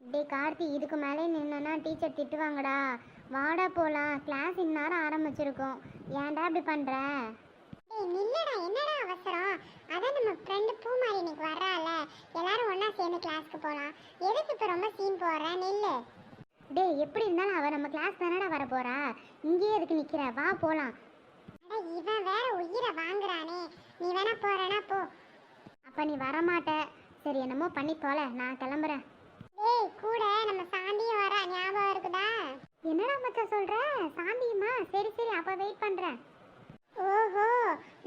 டேய் கார்த்தி இதுக்கு மேலே நின்னா டீச்சர் திட்டுவாங்கடா. வாடா போலாம். கிளாஸ் இந்நேரம் ஆரம்பிச்சிருக்கோம். ஏன்டா இப்படி பண்ற? டேய் நில்லுடா. என்னடா அவசரம்? அதான் நம்ம ஃப்ரெண்டு பூமாரி இன்னைக்கு வர்றால. எல்லாரும் ஒண்ணா சேர்ந்து கிளாஸ்க்கு போலாம். எதுக்கு இப்ப ரொம்ப சீன் போடுற? நில்லு. டேய் எப்படி இருந்தாலும் அவ நம்ம கிளாஸ் தானடா வர போறா. இங்கேயே எதுக்கு நிக்கிற? வா போலாம். அட இவன் வேற உயிரை வாங்குறானே. நீ வேணா போறேனா போ. அப்ப நீ வரமாட்ட. சரி என்னமோ பண்ணி போல. நான் கிளம்புறேன். டேய் கூட நம்ம சாந்தியும் வரா ஞாபகம் இருக்குதா? என்னடா மச்சான் சொல்ற? சாந்தியுமா? சரி சரி அப்ப வெயிட் பண்றேன். ஓஹோ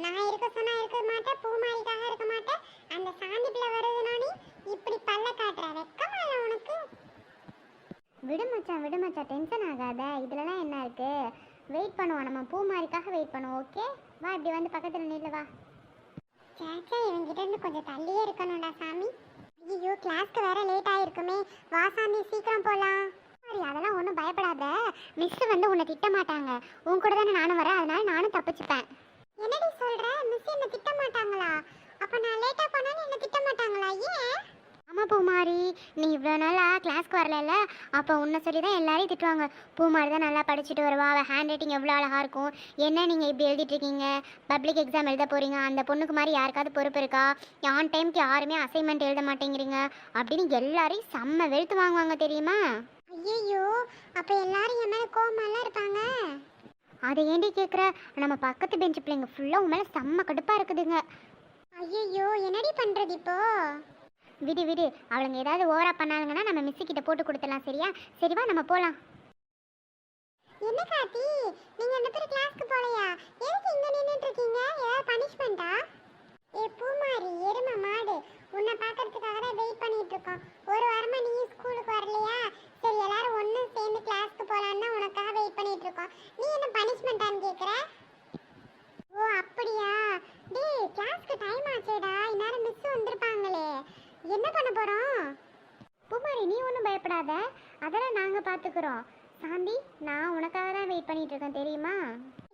நான் இருக்க சொன்னா இருக்க மாட்டேன் பூமாரிக்காக இருக்க மாட்டேன். அந்த சாந்தி பிள்ளை வருதுனோனி இப்படி பல்ல காட்டுற வெக்கமா இல்ல உனக்கு? விடு மச்சான் விடு மச்சான் டென்ஷன் ஆகாத. இதுலலாம் என்ன இருக்கு? வெயிட் பண்ணுவோம் நம்ம பூமாரிக்காக வெயிட் பண்ணுவோம் ஓகே வா இப்படி வந்து பக்கத்துல நில்லு வா. சேச்சா இவங்கிட்ட இருந்து கொஞ்சம் தள்ளியே இருக்கணும்டா சாமி. ஐயோ கிளாஸ்க்கு வேற லேட் ஆயிருக்குமே. வாசாமி சீக்கிரம் போலாம். சரி அதெல்லாம் ஒன்றும் பயப்படாத. மிஸ் வந்து உன்னை திட்ட மாட்டாங்க. உன் கூட தானே நானும் வரேன். அதனால நானும் தப்பிச்சுப்பேன். என்னடி சொல்ற? மிஸ் என்ன திட்ட மாட்டாங்களா? அப்ப நான் லேட்டா போனாலும் என்ன திட்ட மாட்டாங்களா? ஏன்? ஆமாம் பூமாரி நீ இவ்வளோ நாளாக கிளாஸ்க்கு வரல அப்போ உன்னை சொல்லி தான் எல்லாரையும் திட்டுவாங்க. பூமாரி தான் நல்லா படிச்சுட்டு வருவா அவள் ஹேண்ட் ரைட்டிங் எவ்வளோ அழகாக இருக்கும்? என்ன நீங்கள் இப்படி எழுதிட்டு இருக்கீங்க பப்ளிக் எக்ஸாம் எழுத போகிறீங்க அந்த பொண்ணுக்கு மாதிரி யாருக்காவது பொறுப்பு இருக்கா? ஆன் டைம்க்கு யாருமே அசைன்மெண்ட் எழுத மாட்டேங்கிறீங்க? அப்படின்னு எல்லாரையும் செம்ம வெளுத்து வாங்குவாங்க தெரியுமா? ஐயோ அப்ப எல்லாரும் என் மேல கோவமாலாம் இருப்பாங்க? அதை ஏண்டி கேட்குற நம்ம பக்கத்து பெஞ்சு பிள்ளைங்க ஃபுல்லாக உன் மேலே செம்ம கடுப்பாக இருக்குதுங்க. ஐயோ என்னடி பண்றது இப்போ? விடு விடு. அவளுங்க ஏதாவது ஓவரா பண்ணாங்கன்னா நம்ம மிஸ்ஸு கிட்ட போட்டு கொடுத்துடலாம் சரியா? சரிவா நம்ம போகலாம் என்ன காத்தி நீங்க ரெண்டு பேரும் கிளாஸ்க்கு போலையா? எதுக்கு இங்க நின்னுட்டு இருக்கீங்க ஏதாவது பனிஷ்மெண்டா ஏ பூமாரி எரும மாடு. உன்னை பாக்கிறதுக்காக தான் வெயிட் பண்ணிட்டு இருக்கோம் ஒரு வாரமா நீ ஸ்கூலுக்கு வரலையா சரி எல்லாரும் ஒண்ணு சேர்ந்து கிளாஸ்க்கு போலான்னு உனக்காக வெயிட் பண்ணிட்டு இருக்கோம் நீ என்ன பனிஷ்மெண்டான்னு கேக்குற ஓ அப்படியா டேய் கிளாஸ்க்கு டைம் ஆச்சேடா இந்நேரம் மிஸ் வந்திருப்பாங்களே என்ன பண்ண போறோம் பூமாரி நீ பயப்படாத அதெல்லாம் நாங்கள் பார்த்துக்குறோம் சாந்தி நான் உனக்காக தான் வெயிட் பண்ணிட்டு இருக்கேன் தெரியுமா?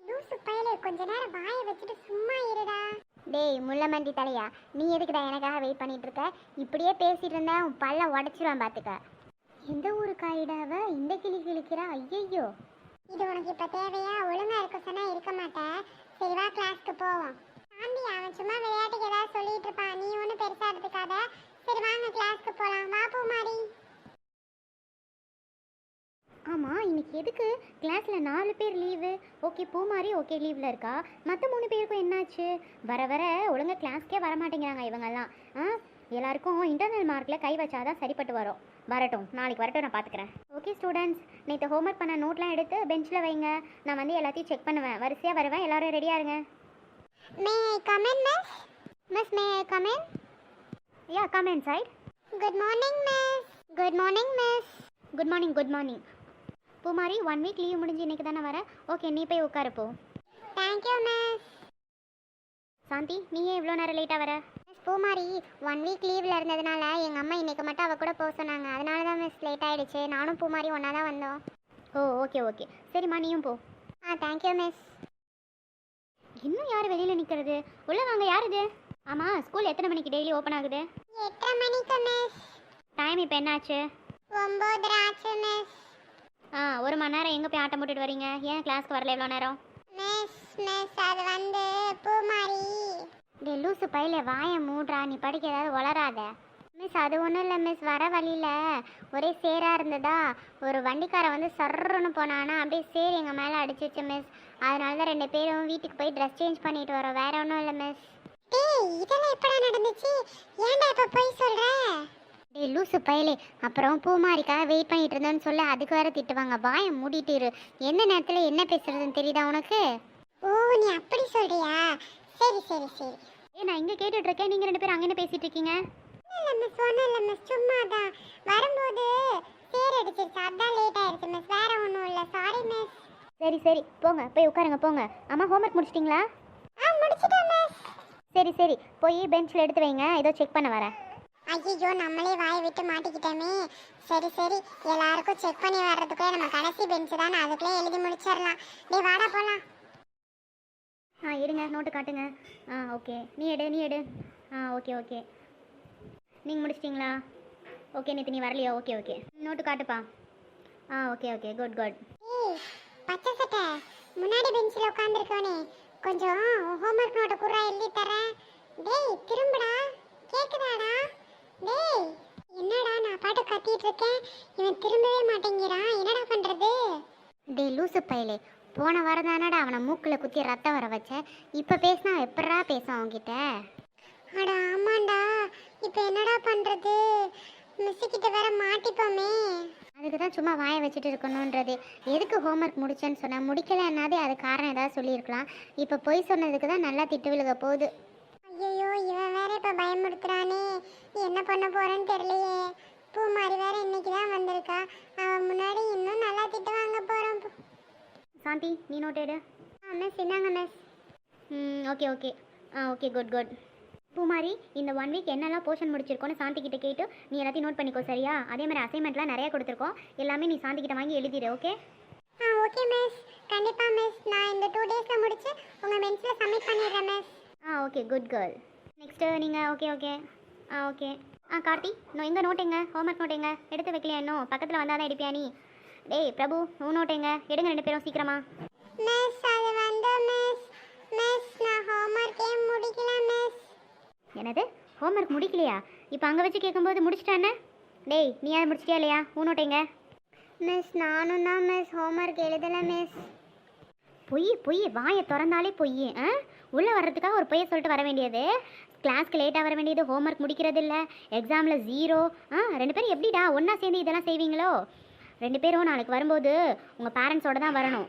லூசு பயலே கொஞ்ச நேரம் வாயை வச்சுட்டு சும்மா இருடா. டேய் முள்ளமண்டி தலையா நீ எதுக்குடா எனக்காக வெயிட் பண்ணிட்டு இருக்க? இப்படியே பேசிட்டு இருந்தா உன் பல்ல உடச்சிருவான் பார்த்துக்க எந்த ஊரு காயிடாவ இந்த கிளி கிழிக்கிறா ஐயையோ. இது உனக்கு இப்ப தேவையா? ஒழுங்கா இருக்க சொன்னா இருக்க மாட்டேன் சரி வா கிளாஸ்க்கு போவோம். சாந்தி அவன் சும்மா ஏதாவது சொல்லிட்டு இருப்பான் நீ ஒன்றும் பெருசா எடுத்துக்காத சரி வாங்க கிளாஸ்க்கு போலாம் வா பூமாரி ஆமாம் இன்னைக்கு எதுக்கு? கிளாஸில் நாலு பேர் லீவு ஓகே பூமாரி ஓகே லீவில் இருக்கா? மற்ற மூணு பேருக்கும் என்னாச்சு? வர வர ஒழுங்கா கிளாஸ்க்கே வர மாட்டேங்கிறாங்க இவங்கெல்லாம். ஆ? எல்லாருக்கும் இன்டர்னல் மார்க்கில் கை வச்சாதான் சரிப்பட்டு வரும். வரட்டும் நாளைக்கு வரட்டும் நான் பார்த்துக்கிறேன் ஓகே ஸ்டூடெண்ட்ஸ் நேற்று ஹோம்ஒர்க் பண்ண நோட்லாம் எடுத்து பெஞ்சில் வைங்க. நான் வந்து எல்லாத்தையும் செக் பண்ணுவேன். வரிசையாக வருவேன். எல்லாரும் ரெடியாக இருங்க. மே கமெண்ட் மிஸ் மிஸ் மே கமெண்ட் யா comment side good morning miss good morning miss good morning good morning Poomari one week leave முடிஞ்சு இன்னைக்கு தானே வர? ஓகே நீ போய் உட்காருப்போ தேங்க்யூ மிஸ் சாந்தி நீ ஏன் இவ்வளோ நேரம் லேட்டாக வர? மிஸ் பூமாரி ஒன் வீக் லீவில் இருந்ததுனால எங்கள் அம்மா இன்னைக்கு மட்டும் அவ கூட போக சொன்னாங்க. அதனால தான் மிஸ் லேட் ஆயிடுச்சு. நானும் பூமாரி ஒன்றா தான் வந்தோம். ஓ ஓகே ஓகே சரிம்மா நீயும் போ. ஆ தேங்க்யூ மிஸ் இன்னும் யார் வெளியில் நிற்கிறது உள்ளே வாங்க யார் இது? ஆமாம் ஸ்கூல் எத்தனை மணிக்கு டெய்லி ஓப்பன் ஆகுது? எட்டரை மணிக்கு மிஸ் டைம் இப்போ என்னாச்சு? ஒம்பது ஆச்சு மிஸ் ஆ ஒரு மணி நேரம் எங்கே போய் ஆட்டம் போட்டுட்டு வரீங்க? ஏன் கிளாஸ்க்கு வரல எவ்வளோ நேரம்? மிஸ் மிஸ் அது வந்து பூமாரி. டே லூசு பையில வாயை மூடுறா. நீ படிக்க ஏதாவது வளராத. மிஸ் அது ஒன்றும் இல்லை மிஸ் வர வழியில் ஒரே சேராக இருந்ததா? ஒரு வண்டிக்காரன் வந்து சர்ருன்னு போனானா அப்படியே சேர் எங்கள் மேலே அடிச்சிச்சு மிஸ் அதனால தான் ரெண்டு பேரும் வீட்டுக்கு போய் ட்ரெஸ் சேஞ்ச் பண்ணிட்டு வரோம். வேற ஒன்றும் இல்லை மிஸ் டேய் இதெல்லாம் எப்படா நடந்துச்சு? ஏன்டா இப்ப போய் சொல்ற? டே லூசு பயலே. அப்புறம் பூமாரிக்காக வெயிட் பண்ணிட்டு இருந்தேன்னு சொல்லி அதுக்கு வேற திட்டுவாங்க. வாயை மூடிட்டு இரு. எந்த நேரத்தில் என்ன பேசுறதுன்னு தெரியுதா உனக்கு? ஓ நீ அப்படி சொல்றியா? சரி சரி சரி. ஏ நான் இங்கே கேட்டுட்டு இருக்கேன் நீங்கள் ரெண்டு பேரும் அங்கே என்ன பேசிட்டு இருக்கீங்க இல்ல மிஸ் ஒன்றும் இல்லை மிஸ் சும்மா தான் வரும்போது சேர் அடிச்சிருச்சு. அதான் லேட் ஆயிடுச்சு மிஸ் வேற ஒன்றும் இல்லை. சாரி மிஸ் சரி சரி. போங்க. போய் உட்காருங்க போங்க. அம்மா ஹோம்ஒர்க் முடிச்சிட்டிங்களா? ஆ முடிச்சிட்டேன் மிஸ் சரி சரி. போய் பெஞ்சில் எடுத்து வைங்க. ஏதோ செக் பண்ண வரேன். ஐயோ நம்மளே வாயை விட்டு மாட்டிக்கிட்டோமே. சரி சரி எல்லாருக்கும் செக் பண்ணி வர்றதுக்குள்ளே நம்ம கடைசி பெஞ்சு தானே அதுக்குள்ளே எழுதி முடிச்சிடலாம். டே வாடா போலாம். ஆ எடுங்க நோட்டு காட்டுங்க. ஆ ஓகே நீ எடு நீ எடு. ஆ ஓகே ஓகே நீங்கள் முடிச்சிட்டிங்களா? ஓகே நேற்று நீ வரலையா? ஓகே ஓகே நோட்டு காட்டுப்பா. ஆ ஓகே ஓகே குட் குட் பச்சை சட்டை. முன்னாடி பெஞ்சில் உட்காந்துருக்கோனே கொஞ்சம் ஹோம்ஒர்க் நோட்டை குறா எழுதி தரேன். டேய் திரும்புடா. கேட்குதாடா டேய் என்னடா நான் பாட்டு கத்திட்டு இருக்கேன்? இவன் திரும்பவே மாட்டேங்கிறான். என்னடா பண்றது? டே லூசு பயலே. போன வாரம் தானடா அவனை மூக்கில் குத்தி ரத்தம் வர வச்ச. இப்போ பேசினா எப்படா பேசும் அவன்கிட்ட? அட ஆமாண்டா. இப்போ என்னடா பண்றது? மிஸ் கிட்ட வேற மாட்டிப்போமே. அதுக்கு தான் சும்மா வாயை வச்சுட்டு இருக்கணுன்றது எதுக்கு ஹோம்ஒர்க் முடிச்சேன்னு சொன்னேன் முடிக்கலைன்னாதே அது காரணம் ஏதாவது சொல்லியிருக்கலாம். இப்போ பொய் சொன்னதுக்கு தான் நல்லா திட்டு விழுக போகுது. ஐயோ இவன் வேற இப்ப பயமுறுத்துறானே. என்ன பண்ண போறேன்னு தெரியலையே. பூமாரி வேற இன்னைக்கு தான் வந்திருக்கா. அவன் முன்னாடி இன்னும் நல்லா திட்டு வாங்க போறோம் சாந்தி நீ நோட் எடு. மிஸ் இந்தாங்க மிஸ் ம் ஓகே ஓகே ஆ ஓகே குட் குட் பூமாரி இந்த ஒன் வீக் என்னெல்லாம் போர்ஷன் முடிச்சிருக்கோன்னு சாந்தி கிட்ட கேட்டு நீ எல்லாத்தையும் நோட் பண்ணிக்கோ சரியா? அதே மாதிரி அசைன்மெண்ட்லாம் நிறைய கொடுத்துருக்கோம். எல்லாமே நீ சாந்தி கிட்ட வாங்கி எழுதிடு ஓகே ஆ ஓகே மிஸ் கண்டிப்பா மிஸ் நான் இந்த டூ டேஸ்ல முடிச்சு உங்க பெஞ்ச்ல சப்மிட் பண்ணிடுறேன் மிஸ் ஆ ஓகே குட் கேர்ள் நெக்ஸ்ட்டு நீங்கள் ஓகே ஓகே ஆ ஓகே ஆ கார்த்தி நோ எங்கே நோட் எங்க? ஹோம்ஒர்க் நோட் எங்க? எடுத்து வைக்கலையா இன்னும்? பக்கத்தில் வந்தால் தான் எடுப்பியா நீ? டேய் பிரபு உன் நோட் எங்க? எடுங்க ரெண்டு பேரும் சீக்கிரமா. மிஸ் அது வந்து மிஸ் மிஸ் நான் ஹோம்ஒர்க்கே முடிக்கல மிஸ் என்னது? ஹோம்ஒர்க் முடிக்கலையா? இப்போ அங்கே வச்சு கேட்கும்போது முடிச்சிட்டானே டேய் நீ அதை முடிச்சிட்டியா இல்லையா? உன் நோட் எங்க? மிஸ் நானும் தான் மிஸ் ஹோம்ஒர்க் எழுதல மிஸ் பொய் பொய் வாயை திறந்தாலே பொய் ஆ? உள்ளே வர்றதுக்காக ஒரு பொய்யை சொல்லிட்டு வர வேண்டியது. கிளாஸ்க்கு லேட்டாக வர வேண்டியது ஹோம்ஒர்க் முடிக்கிறது இல்லை எக்ஸாமில் ஜீரோ ஆ? ரெண்டு பேரும் எப்படிடா ஒன்றா சேர்ந்து இதெல்லாம் செய்வீங்களோ? ரெண்டு பேரும் நாளைக்கு வரும்போது உங்கள் பேரண்ட்ஸோட தான் வரணும்.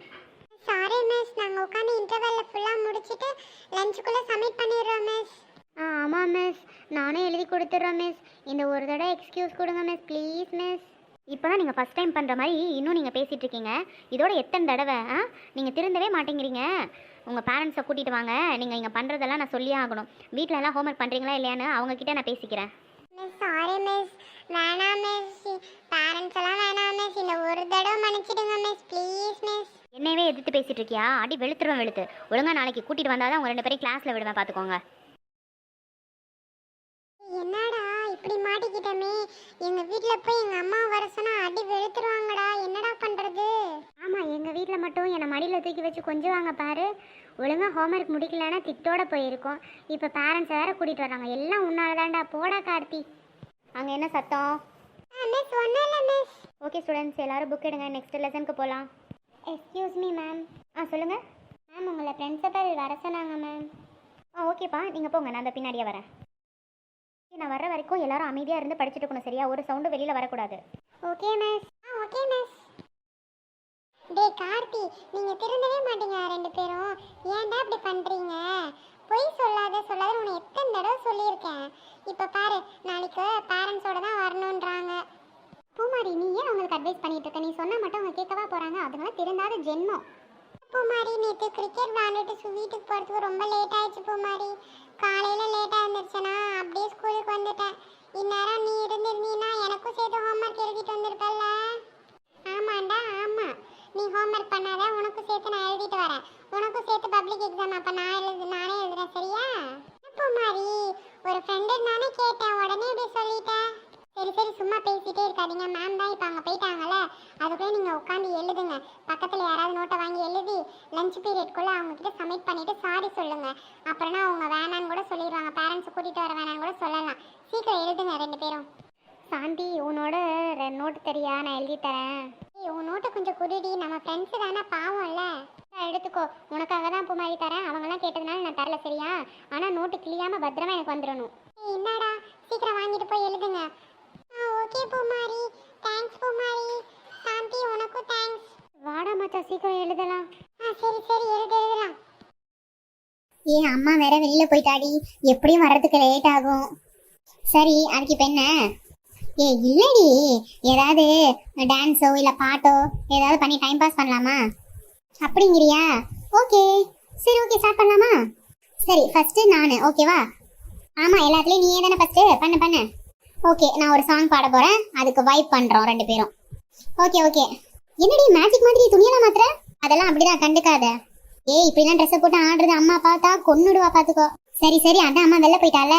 சாரி மிஸ் நாங்க உட்காந்து இன்டர்வெல்ல ஃபுல்லா முடிச்சிட்டு லஞ்சுக்குள்ள சப்மிட் பண்ணிடுறோம் மிஸ் ஆ ஆமாம் மிஸ் நானே எழுதி கொடுத்துட்றேன் மிஸ் இந்த ஒரு தடவை எக்ஸ்கியூஸ் கொடுங்க மிஸ் ப்ளீஸ் மிஸ் இப்போ தான் நீங்கள் ஃபஸ்ட் டைம் பண்ணுற மாதிரி இன்னும் நீங்கள் பேசிகிட்டு இருக்கீங்க. இதோட எத்தனை தடவை ஆ? நீங்கள் திருந்தவே மாட்டேங்கிறீங்க. உங்கள் பேரண்ட்ஸை கூட்டிகிட்டு வாங்க. நீங்கள் இங்கே பண்ணுறதெல்லாம் நான் சொல்லியே ஆகணும். வீட்டில் எல்லாம் ஹோம்ஒர்க் பண்ணுறீங்களா இல்லையான்னு அவங்கக்கிட்ட நான் பேசிக்கிறேன். மிஸ் சாரி மிஸ் வேணாம் மிஸ் பேரண்ட்ஸ் எல்லாம் வேணாம் மிஸ் இந்த ஒரு தடவை மன்னிச்சிடுங்க மிஸ் ப்ளீஸ் மிஸ் என்னையவே எதிர்த்து பேசிகிட்டு இருக்கியா? அடி வெளுத்துருவேன் வெளுத்து. ஒழுங்கா நாளைக்கு கூட்டிகிட்டு வந்தால் தான் உங்கள் ரெண்டு பேரையும் கிளாஸில் விடுவேன் பார்த்துக்கோங்க என்னடா இப்படி மாட்டிக்கிட்டோமே. எங்க வீட்ல போய் எங்க அம்மா வர சொன்னா அடி வெளுத்துருவாங்கடா. என்னடா பண்றது? ஆமாம் எங்கள் வீட்டில் மட்டும் என்னை மடியில் தூக்கி வச்சு கொஞ்சம் வாங்க பாரு. ஒழுங்காக ஹோம்ஒர்க் முடிக்கலன்னா திட்டோட போயிருக்கோம். இப்போ பேரண்ட்ஸ் வேற கூட்டிகிட்டு வராங்க எல்லாம் உன்னால தான்டா. போடா கார்த்தி. அங்கே என்ன சத்தம்? மிஸ் ஒன்றும் இல்லை மிஸ் ஓகே ஸ்டூடெண்ட்ஸ் எல்லாரும் புக் எடுங்க. நெக்ஸ்ட் லெசனுக்கு போகலாம் எக்ஸ்கியூஸ் மீ மேம் ஆ சொல்லுங்கள் மேம் உங்களை பிரின்சிபல் வர சொன்னாங்க மேம் ஆ ஓகேப்பா நீங்கள் போங்க. நான் அந்த பின்னாடியே வரேன். நான் வர்ற வரைக்கும் எல்லாரும் அமைதியாக இருந்து படிச்சுட்டு இருக்கணும் சரியா? ஒரு சவுண்டு வெளியில் வரக்கூடாது. ஓகே மிஸ் ஆ ஓகே மிஸ் டே கார்த்தி நீங்கள் திருந்தவே மாட்டீங்க ரெண்டு பேரும். ஏன்டா இப்படி பண்ணுறீங்க பொய் சொல்லாத சொல்லாத உன்னை எத்தனை தடவை சொல்லியிருக்கேன். இப்போ பாரு நாளைக்கு பேரண்ட்ஸோட தான் வரணுன்றாங்க பூமாரி நீ ஏன் அவங்களுக்கு அட்வைஸ் பண்ணிட்டு இருக்க? நீ சொன்னால் மட்டும் அவங்க கேட்கவா போகிறாங்க அதனால திருந்தாத ஜென்மம். பூமாரி நேற்று கிரிக்கெட் விளாண்டுட்டு வீட்டுக்கு போகிறதுக்கு ரொம்ப லேட் ஆயிடுச்சு பூமாரி. காலையில் லேட்டாக இருந்துருச்சுன்னா அப்படியே ஸ்கூலுக்கு வந்துட்டேன். இந்நேரம் நீ இருந்திருந்தீன்னா எனக்கும் சேர்த்து ஹோம்ஒர்க் எழுதிட்டு வந்திருப்பல்ல. ஆமாண்டா ஆமாம் நீ ஹோம்ஒர்க் பண்ணாத உனக்கும் சேர்த்து நான் எழுதிட்டு வரேன். உனக்கும் சேர்த்து பப்ளிக் எக்ஸாம் அப்போ நான் எழுது நானே எழுதுறேன் சரியா? பூமாரி? ஒரு ஃப்ரெண்டு நானே கேட்டேன் உடனே இப்படி சொல்லிட்டேன் சரி சும்மா பேசிட்டே இருக்காதீங்க. மேம் தான் இப்போ அங்கே போயிட்டாங்கல்ல. அதுக்குள்ளே நீங்கள் உட்காந்து எழுதுங்க. பக்கத்தில் யாராவது நோட்டை வாங்கி எழுதி லஞ்ச் பீரியட்குள்ளே அவங்கக்கிட்ட சப்மிட் பண்ணிவிட்டு சாரி சொல்லுங்கள் அப்புறம்னா அவங்க வேணான்னு கூட சொல்லிடுவாங்க. பேரண்ட்ஸ் கூட்டிகிட்டு வர வேணான்னு கூட சொல்லலாம். சீக்கிரம் எழுதுங்க ரெண்டு பேரும். சாந்தி உன்னோட நோட்டு தெரியா? நான் எழுதி தரேன். ஏய் உன் நோட்டை கொஞ்சம் குடிடி. நம்ம ஃப்ரெண்ட்ஸு தானே பாவம்ல எடுத்துக்கோ. உனக்காக தான் பூமாரி தரேன். அவங்களாம் கேட்டதுனால நான் தரல சரியா? ஆனால் நோட்டு கிளியாமல் பத்திரமா எனக்கு வந்துடணும். என்னடா சீக்கிரம் வாங்கிட்டு போய் எழுதுங்க. ஓகே பூமாரி. தேங்க்ஸ் பூமாரி. சாந்தி உனக்கும் தேங்க்ஸ் வாடா மச்சா சீக்கிரம் எழுதலாம். ஆ சரி சரி எழுது எழுதலாம். ஏன் அம்மா வேற வெளியில போயிட்டாடி. எப்படியும் வர்றதுக்கு லேட் ஆகும். சரி அதுக்கு இப்போ என்ன? ஏ இல்லடி. ஏதாவது டான்ஸோ இல்லை பாட்டோ ஏதாவது பண்ணி டைம் பாஸ் பண்ணலாமா? அப்படிங்கிறியா? ஓகே. சரி ஓகே ஸ்டார்ட் பண்ணலாமா? சரி ஃபர்ஸ்ட் நான். ஓகேவா? ஆமாம் எல்லாத்துலேயும் நீயே தானே ஃபர்ஸ்ட் பண்ணு பண்ணு. ஓகே நான் ஒரு சாங் பாட போறேன். அதுக்கு வைப் பண்ணுறோம் ரெண்டு பேரும். ஓகே ஓகே என்னடி மேஜிக் மாதிரி துணியெல்லாம் மாத்திர அதெல்லாம் அப்படிதான் கண்டுக்காத. ஏய் இப்படிலாம் ட்ரெஸ்ஸை போட்டு ஆடுறது அம்மா பார்த்தா கொன்னுடுவா பார்த்துக்கோ. சரி சரி அதான் அம்மா வெளில போயிட்டால.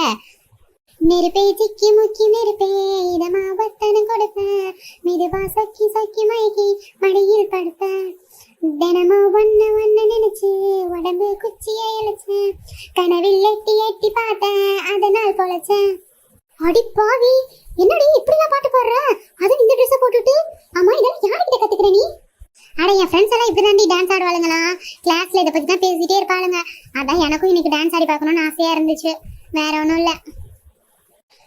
நெருப்பே சிக்கி முக்கி நெருப்பே இதமா வத்தன கொடுத்த. மெதுவா சக்கி சக்கி மயக்கி மடியில் படுத்த. தினமும் ஒன்று ஒன்று நினைச்சு உடம்பு குச்சியை இழைச்சேன் கனவில் எட்டி எட்டி பார்த்தேன் அதனால் பொழைச்சேன். அடி பாவி. என்னடி இப்படிலாம் பாட்டு பாடுற? அதுவும் இந்த ட்ரெஸ் போட்டுட்டு? அம்மா இதெல்லாம் யார்கிட்ட கத்துக்கிற நீ? அட என் ஃப்ரெண்ட்ஸ் எல்லாம் இப்படி தாண்டி டான்ஸ் ஆடுவாளுங்களா கிளாஸ்ல இதை பத்தி தான் பேசிட்டே இருப்பாளுங்க. அதான் எனக்கும் இன்னைக்கு டான்ஸ் ஆடி பார்க்கணும்னு ஆசையா இருந்துச்சு. வேற ஒன்றும் இல்லை.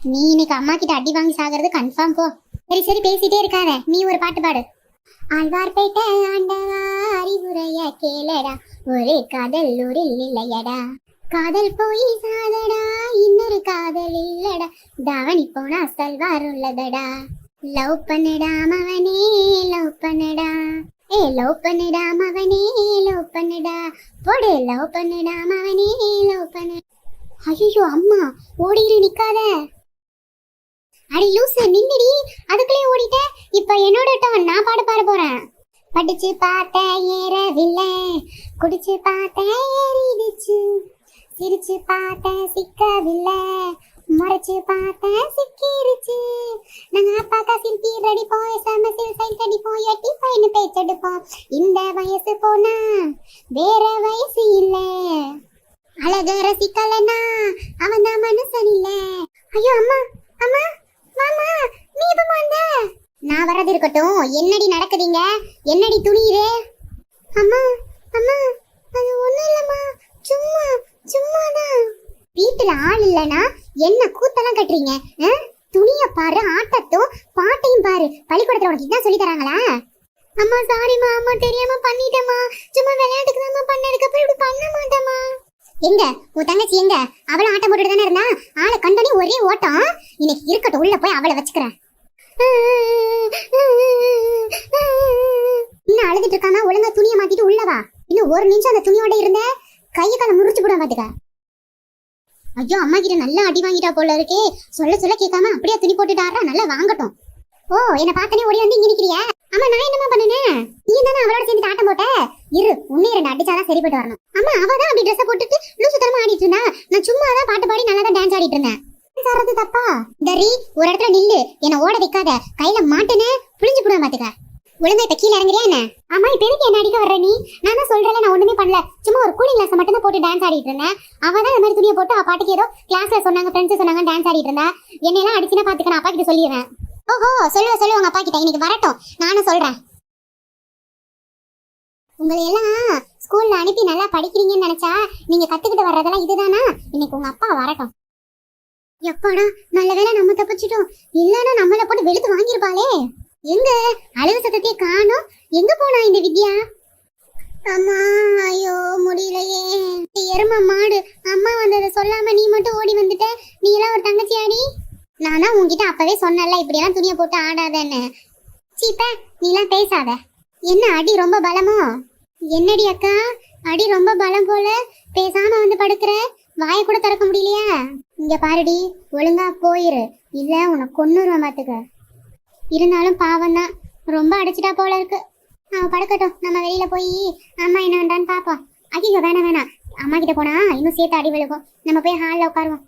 நீ இன்னைக்கு அம்மா கிட்ட அடி வாங்கி சாகிறது கன்ஃபார்ம் போ. சரி சரி பேசிட்டே இருக்காத. நீ ஒரு பாட்டு பாடு. ஆழ்வார்பேட்டை ஆண்டவா அறிவுரைய கேளடா. ஒரு காதல் ஊரில் இல்லையடா காதல் போய் சாதடா இன்னொரு காதல் இல்லடா. தாவணி போனா சல்வார் உள்ளதடா லவ் பண்ணடா மவனே லவ் பண்ணடா. ஏ லவ் பண்ணடா மவனே லவ் பண்ணடா. போடு லவ் பண்ணடா மவனே லவ் பண்ண. ஐயோ அம்மா ஓடிடு நிக்காத. அடி லூசு நின்னுடி அதுக்குள்ளே ஓடிட்ட. இப்ப என்னோட டர்ன் நான் பாட பாட போறேன். படிச்சு பார்த்தேன் ஏறவில்லை. குடிச்சு பார்த்தேன் ஏறிடுச்சு. சிரிச்சு பார்த்தேன் சிக்கவில்லை. முறைச்சு பார்த்தேன் சிக்கிருச்சு. நாங்க அப்பாக்கா சில்பி அடிப்போம் எஸ்எம்எஸ்ஸில் சைட் அடிப்போம் எட்டி ஃபைன் பேச்செடுப்போம் இந்த வயசு போனா வேற வயசு இல்ல. அழக ரசிக்கலனா அவன் தான் மனுஷன் இல்ல. ஐயோ அம்மா அம்மா மாமா நீ எப்ப வந்த? நான் வர்றது இருக்கட்டும். என்னடி நடக்குதுங்க? என்னடி துணியுது அம்மா அம்மா அது ஒண்ணும் இல்லம்மா. சும்மா சும்மாதான். வீட்டுல ஆள் இல்லனா என்ன கூத்தெல்லாம் கட்டுறீங்க? ஆ? துணிய பாரு ஆட்டத்தும் பாட்டையும் பாரு. பள்ளிக்கூடத்துல உனக்கு இதான் சொல்லி தராங்களா? அம்மா சாரிம்மா அம்மா தெரியாம பண்ணிட்டேம்மா. சும்மா விளையாட்டுக்கு தான் பண்ணதுக்கு அப்புறம் இப்படி பண்ண மாட்டேம்மா. எங்க? உன் தங்கச்சி எங்க? அவளும் ஆட்டம் போட்டுட்டு தானே இருந்தா? ஆளை கண்டோனே ஒரே ஓட்டம். இன்னைக்கு இருக்கட்டும் உள்ள போய் அவளை வச்சுக்கிறேன். இன்னும் அழுதுட்டு இருக்காம ஒழுங்கா துணியை மாத்திட்டு உள்ளவா இன்னும் ஒரு நிமிஷம் அந்த துணியோட இருந்தேன் கையை காலை முறிச்சு போட பாத்துக்க. ஐயோ அம்மா கிட்ட நல்லா அடி வாங்கிட்டா போல இருக்கே. சொல்ல சொல்ல கேட்காம அப்படியே துணி போட்டுட்டாரா? நல்லா வாங்கட்டும். ஓ என்ன பார்த்தனே ஓடி வந்து இங்க நிக்கிறியா? அம்மா நான் என்னமா பண்ணுனேன் நீ தானே அவளோட சேர்ந்து ஆட்டம் போட்ட? இரு உன்னே ரெண்டு அடிச்சாதான் சரிப்பட்டு வரணும். அம்மா அவ தான் அப்படி ட்ரெஸ் போட்டுட்டு லூசு தரமா ஆடிட்டு இருந்தா. நான் சும்மா தான் பாட்டு பாடி நல்லா தான் டான்ஸ் ஆடிட்டு இருந்தேன். சாரது தப்பா? தரி ஒரு இடத்துல நில்லு. என்ன ஓட வைக்காத. கையில மாட்டுன புளிஞ்சு போடுவேன் பாத்துக்க. ஒழுங்கா இப்ப கீழே இறங்குறியா என்ன? ஆமா இப்ப எதுக்கு என்ன அடிக்க வர்ற நீ? நான் தான் சொல்றேன் நான் ஒண்ணுமே பண்ணல. சும்மா ஒரு கூலிங் கிளாஸ் மட்டும் தான் போட்டு டான்ஸ் ஆடிட்டு இருந்தேன். அவ தான் இந்த மாதிரி துணியை போட்டு அவ பாட்டுக்கு ஏதோ கிளாஸ்ல சொன்னாங்க ஃப்ரெண்ட்ஸ் சொன்னாங்க டான்ஸ் ஆடிட்டு இருந்தா. என்னையெல்லாம் அடிச்சுனா பாத்துக்க நான் அப்பா கிட்ட சொல்லிடுறேன் ஓஹோ சொல்லுவ சொல்லுவ உங்க அப்பா கிட்ட இன்னைக்கு வரட்டும். நானும் சொல்றேன். உங்களை எல்லாம் ஸ்கூல்ல அனுப்பி நல்லா படிக்கிறீங்கன்னு நினைச்சா நீங்க கத்துக்கிட்டு வர்றதெல்லாம் இதுதானா? இன்னைக்கு உங்க அப்பா வரட்டும். எப்பாடா நல்ல வேளை நம்ம தப்பிச்சிட்டோம். இல்லைன்னா நம்மளை போட்டு வெளுத்து வாங்கியிருப்பாளே எங்க? அழுகு சத்தத்தையே காணும். எங்க போனா இந்த வித்யா? அம்மா ஐயோ முடியலையே. எரும மாடு. அம்மா வந்ததை சொல்லாம நீ மட்டும் ஓடி வந்துட்ட. நீ எல்லாம் ஒரு தங்கச்சி ஆடி நானா உன்கிட்ட அப்பவே சொன்னல இப்படியெல்லாம் துணியை போட்டு ஆடாதன்னு. சீப்ப நீலாம் பேசாத. என்ன அடி ரொம்ப பலமோ? என்னடி அக்கா? அடி ரொம்ப பலம் போல பேசாம வந்து படுக்கிற? வாயை கூட திறக்க முடியலையா? இங்க பாருடி ஒழுங்கா போயிரு. இல்ல உன்னை கொன்னுருவேன் பாத்துக்க. இருந்தாலும் பாவம் தான் ரொம்ப அடிச்சிட்டா போல இருக்கு. அவ படுக்கட்டும். நம்ம வெளியில போய் அம்மா என்ன பண்றான்னு பாப்போம். ஐயோ வேணாம் வேணாம். அம்மா கிட்ட போனா இன்னும் சேர்த்து அடி விழுகும். நம்ம போய் ஹாலில் உட்காருவோம்.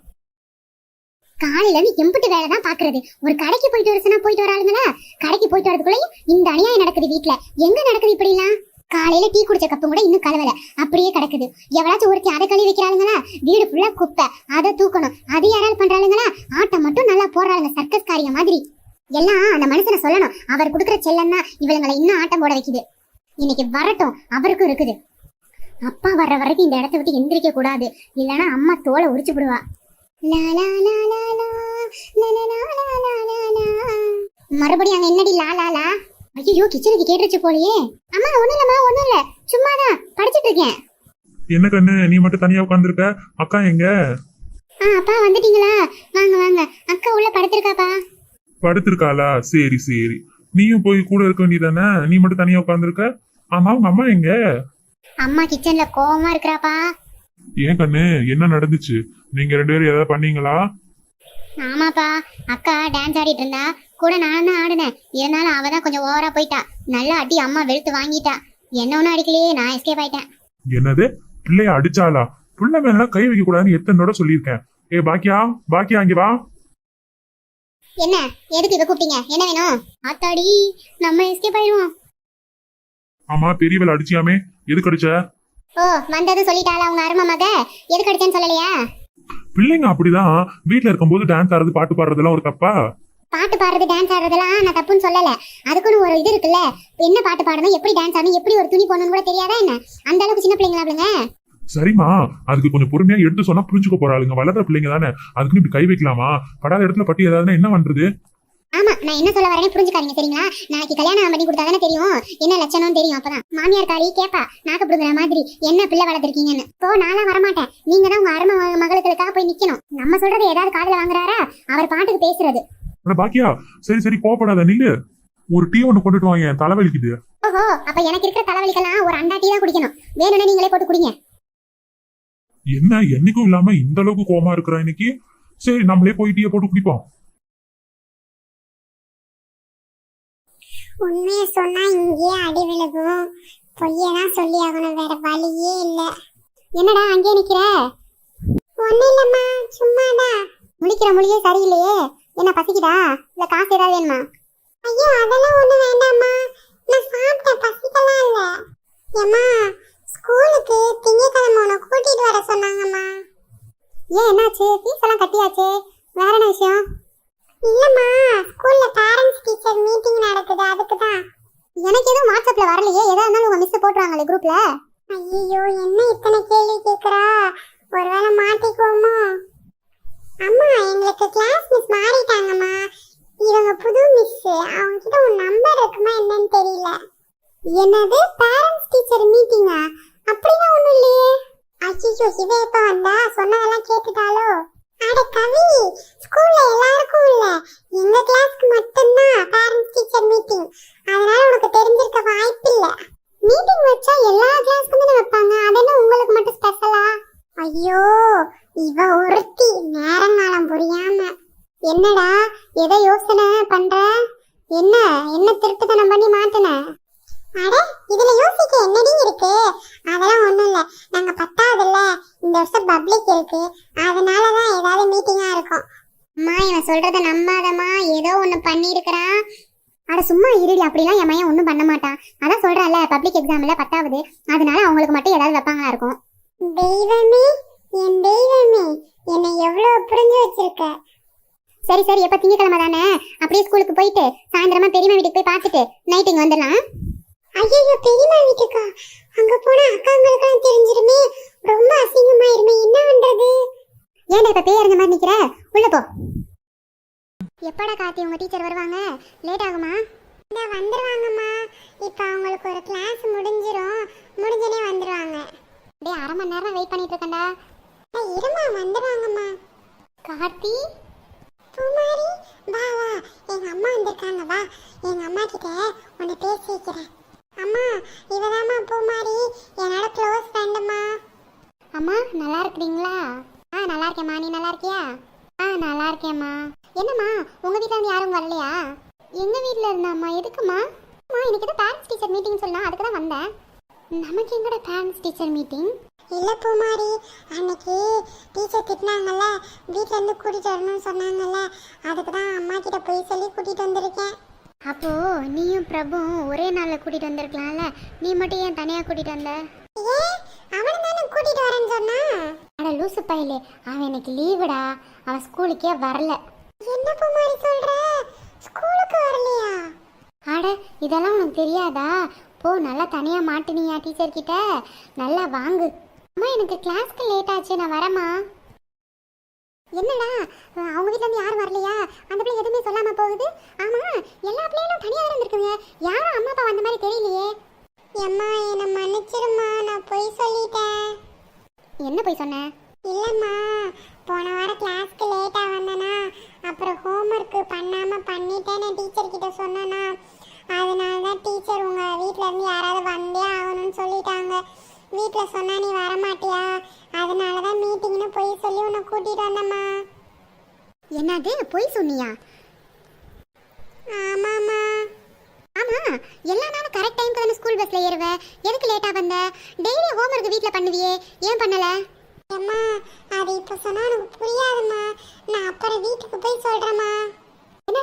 காலையில இருந்து எம்பிட்டு வேலை தான் பாக்குறது. ஒரு கடைக்கு போயிட்டு வர போயிட்டு வராளுங்களா கடைக்கு போயிட்டு வரதுக்குள்ளேயும் இந்த அநியாயம் நடக்குது வீட்ல. எங்க நடக்குது இப்படிலாம்? காலையில டீ குடிச்ச கப்பு கூட இன்னும் கலவல. அப்படியே கிடக்குது. எவளாச்சும் ஒருத்தி அதை கழுவி வைக்கிறாளுங்களா வீடு ஃபுல்லா குப்பை. அதை தூக்கணும். அது யாராவது பண்றாளுங்களா ஆட்டம் மட்டும் நல்லா போடுறாளுங்க. சர்க்கஸ் காரியம் மாதிரி. எல்லாம் அந்த மனுஷனை சொல்லணும் அவர் கொடுக்குற செல்லம் தான் இவளுங்களை இன்னும் ஆட்டம் போட வைக்குது இன்னைக்கு வரட்டும் அவருக்கும் இருக்குது அப்பா வர்ற வரைக்கும் இந்த இடத்த விட்டு எந்திரிக்க கூடாது இல்லைன்னா அம்மா தோலை உரிச்சு விடுவா. மறுபடியும் அங்க என்னடி லா லா லா ஐயோ கிச்சனுக்கு கேட்டுருச்சு போலயே அம்மா ஒண்ணும் இல்லம்மா ஒண்ணும் இல்ல சும்மாதான் படிச்சிட்டு இருக்கேன் என்ன கண்ணு நீ மட்டும் தனியா உட்காந்துருக்க அக்கா எங்க ஆ அப்பா வந்துட்டீங்களா வாங்க வாங்க அக்கா உள்ள படுத்திருக்காப்பா படுத்திருக்காளா? சரி சரி. நீயும் போய் கூட இருக்க வேண்டியதானே நீ மட்டும் தனியா உட்காந்துருக்க ஆமா உங்க அம்மா எங்க? அம்மா கிச்சன்ல கோவமா இருக்கிறாப்பா. ஏன் கண்ணு? என்ன நடந்துச்சு? நீங்க ரெண்டு பேரும் ஏதாவது பண்ணீங்களா? ஆமாப்பா. அக்கா டான்ஸ் ஆடிட்டு இருந்தா கூட நானும் தான் ஆடினேன். இருந்தாலும் அவ தான் கொஞ்சம் ஓவரா போயிட்டா. நல்லா அடி அம்மா வெளுத்து வாங்கிட்டா. என்ன ஒன்றும் அடிக்கலையே நான் எஸ்கேப் ஆயிட்டேன். என்னது? பிள்ளைய அடிச்சாளா? புள்ள மேல கை வைக்க கூடாதுன்னு எத்தனை தடவை சொல்லியிருக்கேன். ஏ பாக்கியா? பாக்கியா இங்க வா. என்ன? எதுக்கு இவ கூப்பிட்டீங்க? என்ன வேணும்? ஆத்தாடி நம்ம எஸ்கேப் ஆயிடுவோம். ஆமா பெரியவள் அடிச்சியாமே. எதுக்கு அடிச்ச? ஓ வந்தது சொல்லிட்டாளா உங்க அருமை மக? எதுக்கு அடிச்சேன்னு சொல்லலையா? பிள்ளைங்க அப்படிதான். வீட்ல இருக்கும்போது டான்ஸ் ஆடுறது பாட்டு பாடுறதெல்லாம் ஒரு தப்பா? பாட்டு பாடுறது டான்ஸ் ஆடுறதெல்லாம் நான் தப்புன்னு சொல்லல. அதுக்குன்னு ஒரு இது இருக்குல்ல. என்ன பாட்டு பாடணும் எப்படி டான்ஸ் ஆடணும் எப்படி ஒரு துணி போடணும்னு கூட தெரியாதா என்ன? அந்த அளவுக்கு சின்ன பிள்ளைங்களா சரிம்மா அதுக்கு கொஞ்சம் பொறுமையா எடுத்து சொன்னா புரிஞ்சுக்க போறாளுங்க. வளர்ற பிள்ளைங்க தானே. அதுக்குன்னு இப்படி கை வைக்கலாமா? படாத இடத்துல பட்டி ஏதாவதுன்னா என்ன பண்றது? ஆமா நான் என்ன சொல்ல வரேன்னு புரிஞ்சுக்காதீங்க சரிங்களா? நாளைக்கு கல்யாணம் பண்ணி கொடுத்தா தானே தெரியும். என்ன லட்சணம் தெரியும் அப்பதான். மாமியார் காரி கேப்பா நாக்க பிடுங்குற மாதிரி. என்ன பிள்ளை வளர்த்துருக்கீங்கன்னு. இப்போ நான்லாம் வரமாட்டேன். நீங்க தான் உங்க அருமை மக- மகளுக்களுக்காக போய் நிக்கணும். நம்ம சொல்றது ஏதாவது காதுல வாங்குறாரா? அவர் பாட்டுக்கு பேசுறது. பாக்கியா சரி சரி கோவப்படாத நில்லு. ஒரு டீ ஒண்ணு கொண்டுட்டு வாங்க தலைவலிக்குது. ஓஹோ அப்ப எனக்கு இருக்கிற தலைவலிக்கெல்லாம் ஒரு அண்டா டீ தான் குடிக்கணும். வேணும்னா நீங்களே போட்டு குடிங்க. என்ன என்னைக்கும் இல்லாம இந்த அளவுக்கு கோமா இருக்கிறா இன்னைக்கு? சரி நம்மளே போய் டீயை போட்டு குடிப்போம். உண்மையை சொன்னா இங்கேயே அடி விழுகும். பொய்யதான் சொல்லி ஆகணும் வேற வழியே இல்ல. என்னடா அங்கே நிக்கிற? ஒண்ணு இல்லம்மா சும்மாதான். முழிக்கிற மொழியே சரியில்லையே. என்ன பசிக்குதா? இல்ல காசு ஏதாவது வேணுமா? ஐயோ அதெல்லாம் ஒண்ணு வேண்டாம்மா. நான் சாப்பிட்டேன் பசிக்கலாம் இல்ல. ஏமா ஸ்கூலுக்கு திங்கக்கிழமை உன்னை கூட்டிட்டு வர சொன்னாங்கம்மா. ஏன் என்னாச்சு? ஃபீஸ் எல்லாம் கட்டியாச்சு. வேற என்ன விஷயம்? இல்லம்மா ஸ்கூல்ல பேரண்ட்ஸ் டீச்சர் மீட்டிங் நடக்குது அதுக்கு தான் எனக்கு எதுவும் வாட்ஸ்அப்ல வரலையே. எதா இருந்தாலும் உங்க மிஸ் போட்டுருவாங்களே குரூப்ல ஐயோ என்ன இத்தனை கேள்வி கேக்குறா? ஒருவேளை மாட்டிக்குவோமோ? அம்மா எங்களுக்கு கிளாஸ் மிஸ் மாறிட்டாங்கம்மா. இவங்க புது மிஸ் அவங்க கிட்ட உன் நம்பர் இருக்குமா என்னன்னு தெரியல. என்னது பேரண்ட்ஸ் டீச்சர் மீட்டிங்கா அப்படிலாம் ஒண்ணும் இல்லையே. ஐயோ இவ எப்ப வந்தா? சொன்னதெல்லாம் கேட்டுட்டாலோ அட கவி ஸ்கூல்ல எல்லாருக்கும் இல்ல. எங்க கிளாஸ்க்கு மட்டும்தான் பேரண்ட்ஸ் டீச்சர் மீட்டிங் அதனால உனக்கு தெரிஞ்சிருக்க வாய்ப்பு இல்ல. மீட்டிங் வச்சா எல்லா கிளாஸ்க்கும் தானே வைப்பாங்க. அது என்ன உங்களுக்கு மட்டும் ஸ்பெஷலா ஐயோ இவ ஒருத்தி. நேரங்காலம் புரியாம. என்னடா எதை யோசனை பண்ற? என்ன என்ன திருட்டுத்தனம் பண்ணி மாட்டின? அட இதுல யோசிக்க என்னடி இருக்கு? அதெல்லாம் ஒண்ணும் இல்ல. நாங்க பத்தாவதுல இந்த வருஷம் பப்ளிக் இருக்கு. அதனாலதான் ஏதாவது மீட்டிங்கா இருக்கும். அம்மா இவன் சொல்றத நம்பாதம்மா. ஏதோ ஒண்ணு பண்ணியிருக்கிறான் அட சும்மா இருடி. அப்படிலாம் என் பையன் ஒன்றும் பண்ண மாட்டான். அதான் சொல்றான்ல பப்ளிக் எக்ஸாம்ல பத்தாவது. அதனால அவங்களுக்கு மட்டும் ஏதாவது வைப்பாங்களா இருக்கும். தெய்வமே என் தெய்வமே என்னை புரிஞ்சு வச்சிருக்க. சரி சரி. எப்ப திங்கக்கிழமை தானே? அப்படியே ஸ்கூலுக்கு போயிட்டு சாயந்தரமா பெரியம்மா வீட்டுக்கு போய் பார்த்துட்டு நைட் இங்க வந்துடலாம். ஐயோ பெரியமா வீட்டுக்கா. அங்க போனா அக்காங்களுக்கெல்லாம் தெரிஞ்சிருமே. ரொம்ப அசிங்கமாயிருமே. என்ன பண்றது? ஏன்டா இப்ப பேய் இறங்க மாதிரி நிக்கிற? உள்ள போ. எப்படா காத்தி உங்க டீச்சர் வருவாங்க? லேட் ஆகுமா? இந்த வந்துருவாங்கம்மா. இப்போ அவங்களுக்கு ஒரு கிளாஸ் முடிஞ்சிரும். முடிஞ்சனே வந்துருவாங்க. டேய் அரை மணி நேரம் வெயிட் பண்ணிட்டு இருக்கேன்டா. இருமா வந்துருவாங்கம்மா. கார்த்தி? பூமாரி வா வா. எங்க அம்மா வந்திருக்காங்க வா. எங்க அம்மா கிட்ட உன்னை பேசி வைக்கிறேன். அம்மா இவதாம்மா பூமாரி. என்னோட க்ளோஸ் ஃப்ரெண்டுமா அம்மா நல்லா இருக்கிறீங்களா? ஆ நல்லா இருக்கேம்மா. நீ நல்லா இருக்கியா? ஆ நல்லா இருக்கேம்மா. என்னம்மா உங்க வீட்டில் இருந்து யாரும் வரலையா? எங்க வீட்டில் இருந்தாம்மா? எதுக்குமா அம்மா இன்னைக்கு தான் பேரண்ட்ஸ் டீச்சர் மீட்டிங் சொன்னா அதுக்கு தான் வந்தேன். நமக்கு எங்கட பேரண்ட்ஸ் டீச்சர் மீட்டிங் இல்ல பூமாரி அன்னைக்கு டீச்சர் திட்டினாங்கல்ல வீட்ல இருந்து கூட்டிட்டு வரணும்னு சொன்னாங்கல்ல அதுக்கு தான் அம்மா கிட்ட போய் சொல்லி கூட்டிட்டு வந்திருக்கேன். அப்போ நீயும் பிரபுவும் ஒரே நாள்ல கூட்டிட்டு வந்திருக்கலாம்ல. நீ மட்டும் ஏன் தனியா கூட்டிட்டு வந்த? அவனை தானே கூட்டிட்டு வரேன்னு சொன்னா? அட லூசு பையலே அவன் எனக்கு லீவுடா. அவன் ஸ்கூலுக்கே வரல. என்ன பூமாரி சொல்ற? ஸ்கூலுக்கு வரலையா? அட இதெல்லாம் உனக்கு தெரியாதா? போ நல்லா தனியா மாட்டினியா டீச்சர் கிட்ட நல்லா வாங்கு. அம்மா எனக்கு கிளாஸ்க்கு லேட் ஆச்சு நான் வரேம்மா. என்னடா? அவங்க வீட்ல இருந்து யாரும் வரலையா? அந்த பிள்ளை எதுவுமே சொல்லாம போகுது? ஆமா எல்லா பிள்ளைகளும் தனியா இருந்திருக்குங்க. யாரும் அம்மா அப்பா வந்த மாதிரி தெரியலையே. அம்மா என்ன மன்னிச்சிருமா நான் போய் சொல்லிட்டேன். என்ன போய் சொன்ன? இல்லம்மா போன வாரம் கிளாஸ்க்கு லேட்டா வந்தனா அப்புறம் ஹோம்ஒர்க் பண்ணாம பண்ணிட்டேன்னு டீச்சர் கிட்ட சொன்னனா அதனால தான் டீச்சர் உங்க வீட்ல இருந்து யாராவது வந்தே ஆகணும்னு சொல்லிட்டாங்க. வீட்ல சொன்னா நீ வர மாட்டியா அதனால தான் மீட்டிங்னு போய் சொல்லி உன்னை கூட்டிட்டு வந்தம்மா. என்னது? பொய் சொன்னியா? ஆமாம்மா. ஆமா. எல்லா நாளும் கரெக்ட் டைம்க்கு தானே ஸ்கூல் பஸ்ல ஏறுவ? எதுக்கு லேட்டா வந்த? டெய்லி ஹோம்ஒர்க் வீட்ல பண்ணுவியே. ஏன் பண்ணல? அம்மா அது இப்போ சொன்னா எனக்கு புரியாதும்மா. நான் அப்புறம் வீட்டுக்கு போய் சொல்றேம்மா. என்ன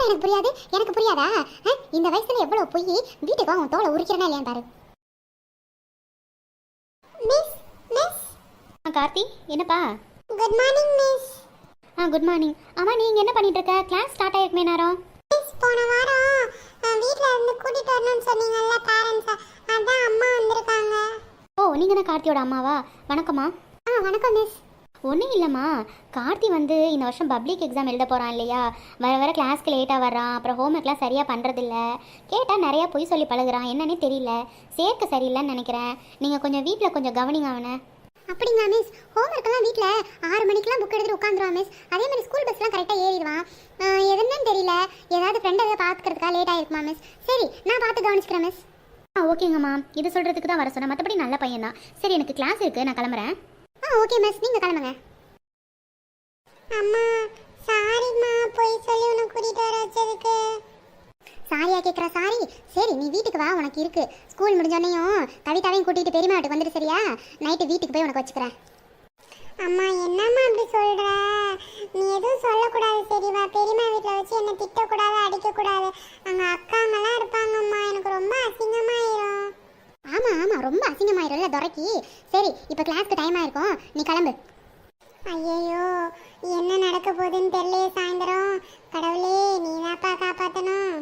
எனக்கு புரியாதா? ஆ? இந்த வயசுல எவ்வளவு பொய்? வீட்டுக்கு உன் தோலை உரிக்கிறனா இல்லையா பாரு. மிஸ் ஆ கார்த்தி என்னப்பா? குட் மார்னிங் மிஸ் ஆ குட் மார்னிங் ஆமாம் நீங்கள் என்ன பண்ணிட்டு இருக்க கிளாஸ் ஸ்டார்ட் ஆயிருக்குமே நேரம். மிஸ் போன வாரம் வீட்ல இருந்து கூட்டிட்டு வரணும்னு சொன்னீங்கல்ல பேரண்ட்ஸை அதான் அம்மா வந்திருக்காங்க. ஓ நீங்கள் தான் கார்த்தியோட அம்மாவா? வணக்கம்மா. ஆ வணக்கம் மிஸ் ஒன்றும் இல்லைம்மா. கார்த்தி வந்து இந்த வருஷம் பப்ளிக் எக்ஸாம் எழுத போகிறான் இல்லையா? வர வர கிளாஸ்க்கு லேட்டாக வர்றான். அப்புறம் ஹோம்ஒர்க்லாம் சரியாக பண்ணுறதில்ல கேட்டால் நிறையா பொய் சொல்லி பழகுறான். என்னன்னே தெரியல. சேர்க்க சரியில்லைன்னு நினைக்கிறேன். நீங்கள் கொஞ்சம் வீட்டில் கொஞ்சம் கவனிங்க அவனை. அப்படிங்களா மிஸ் ஹோம்ஒர்க்கெல்லாம் வீட்டில் ஆறு மணிக்கெலாம் புக் எடுத்துட்டு உட்காந்துருவான் மிஸ் அதே மாதிரி ஸ்கூல் பஸ்லாம் கரெக்டாக ஏறிடுவான். எதுன்னு தெரியல. ஏதாவது ஃப்ரெண்டை எதாவது பார்த்துக்கிறதுக்கா லேட் ஆகிருக்குமா மிஸ் சரி நான் பார்த்து கவனிச்சுக்கிறேன் மிஸ் ஆ ஓகேங்கம்மா இது சொல்கிறதுக்கு தான் வர சொன்னேன். மற்றபடி நல்ல பையன் தான். சரி எனக்கு கிளாஸ் இருக்குது நான் கிளம்புறேன். ஆ ஓகே மிஸ் நீங்கள் கிளம்புங்க. அம்மா சாரிம்மா போய் சொல்லி உன்னை கூட்டிகிட்டு வர வச்சதுக்கு. சாரியா கேட்குற சாரி. சரி நீ வீட்டுக்கு வா உனக்கு இருக்கு. ஸ்கூல் முடிஞ்சோடனையும் கவிதாவையும் கூட்டிட்டு பெரியம்மா வீட்டுக்கு வந்துட்டு சரியா? நைட்டு வீட்டுக்கு போய் உனக்கு வச்சுக்கிறேன். அம்மா என்னம்மா அப்படி சொல்ற? நீ எதுவும் சொல்லக்கூடாது சரிவா? பெரியம்மா வீட்டில் வச்சு என்ன திட்டக்கூடாது அடிக்கக்கூடாது. அங்கே அக்காங்கெல்லாம் இருப்பாங்கம்மா. எனக்கு ரொம்ப அசிங்கமாயிரும். ஆமாம் ஆமாம் ரொம்ப அசிங்கமாயிரும்ல துரைக்கி. சரி இப்போ கிளாஸ்க்கு டைம் ஆயிருக்கும். நீ கிளம்பு. ஐயையோ என்ன நடக்க போகுதுன்னு தெரியலையே சாயந்தரம். கடவுளே நீ காப்பாற்றணும்